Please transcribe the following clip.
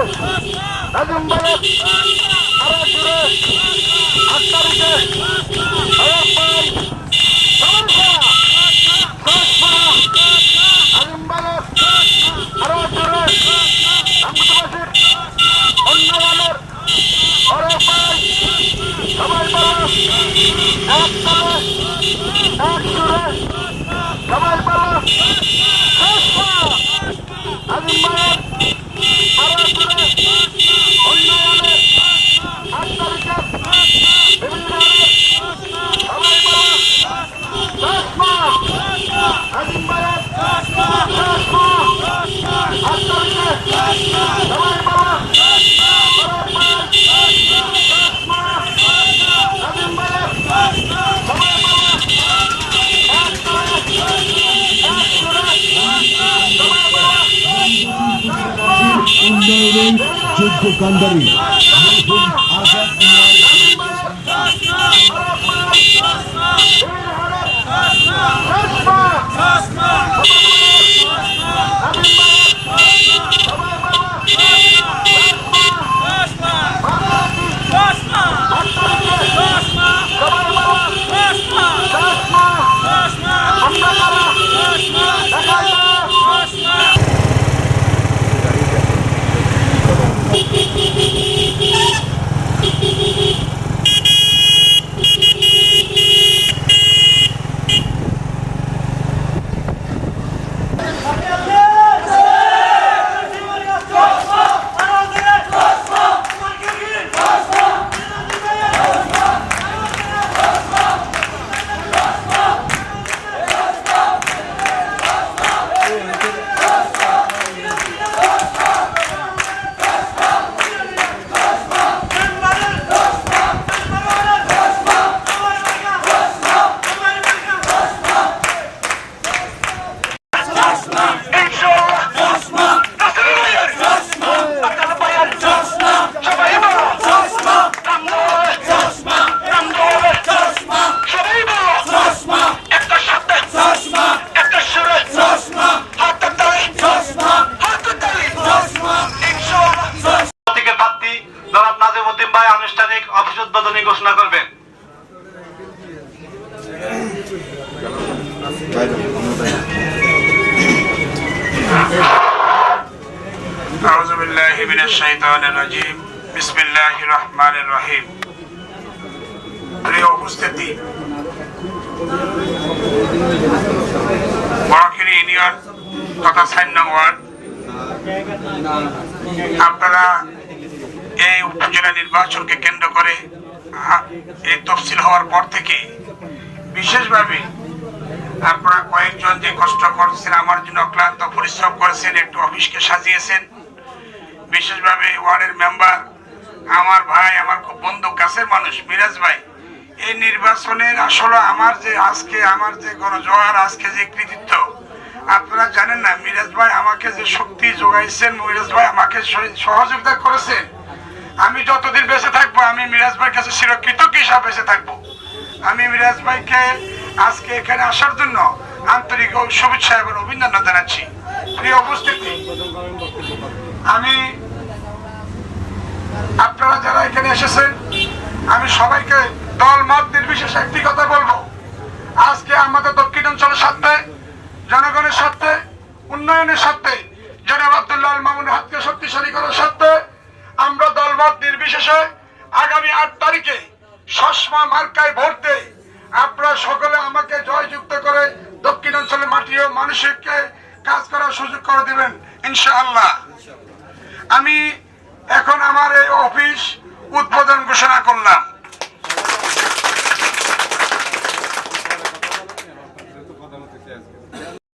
নাজিম বালক আরও জোরে আট তারিখে আরও পাঁচ নাজিম বালক আরও জোরে আমগুটবাসী অন্যমানের আরও পাঁচ সবাই বলো এক তালে এক জোরে সবাই বলো নাজিম বালক আরও জোরে উন্নয়নের আট তারিখে বিভিন্ন সবাই বলো চশমা নাজিম বালক চশমা আট তারিখে সবাই বলো নাজিম বালক সবাই বলো এক তালে এক জোরে সবাই বলো উন্নয়নের যোগ্য কান্ডারি আজাদ অফিস উদ্বোধনী ঘোষণা করবেন أعوذ بالله من الشيطان الرجيم بسم الله الرحمن الرحيم প্রিয় উপস্থিতি বড়খিরি ইউনিয়ন তথা সাইন নং ওয়ার্ড আপনারা এই উপজেলা নির্বাচনকে কেন্দ্র করে এই তফসিল হওয়ার পর থেকে বিশেষভাবে আপনারা কয়েকজন যে কষ্ট করছেন, আমার জন্য অক্লান্ত পরিশ্রম করেছেন, একটু অফিসকে সাজিয়েছেন। বিশেষভাবে ওয়ার্ডের মেম্বার, আমার ভাই, আমার খুব বন্ধু, কাছের মানুষ, মিরাজ ভাই, এই নির্বাচনের আসলে আমার যে আজকে, আমার যে গণজোয়ার, আজকে যে কৃতিত্ব, আপনারা জানেন না, মিরাজ ভাই আমাকে যে শক্তি যোগাইছেন, মিরাজ ভাই আমাকে সহ- সহযোগিতা করেছেন আমি যতদিন বেঁচে থাকব, আমি মিরাজ ভাইয়ের কাছে চিরকৃতজ্ঞ হিসাবে বেঁচে থাকব? আমি মিরাজ ভাইকে আজকে এখানে আসার জন্য আন্তরিক শুভেচ্ছা এবং অভিনন্দন জানাচ্ছি। প্রিয় উপস্থিতি, আমি আপনারা যারা এখানে এসেছেন, আমি সবাইকে দল মত নির্বিশেষে একটি কথা বলব। আজকে আমাদের দক্ষিণাঞ্চলের স্বার্থে, জনগণের স্বার্থে, উন্নয়নের স্বার্থে তারিখে সসমা মার্কায় ভোট দেয় আপনারা সকলে আমাকে জয়যুক্ত করে দক্ষিণাঞ্চলের মাটি ও মানুষকে কাজ করার সুযোগ করে দিবেন, ইনশাআল্লাহ। আমি এখন আমার এই অফিস উদ্বোধন ঘোষণা করলাম।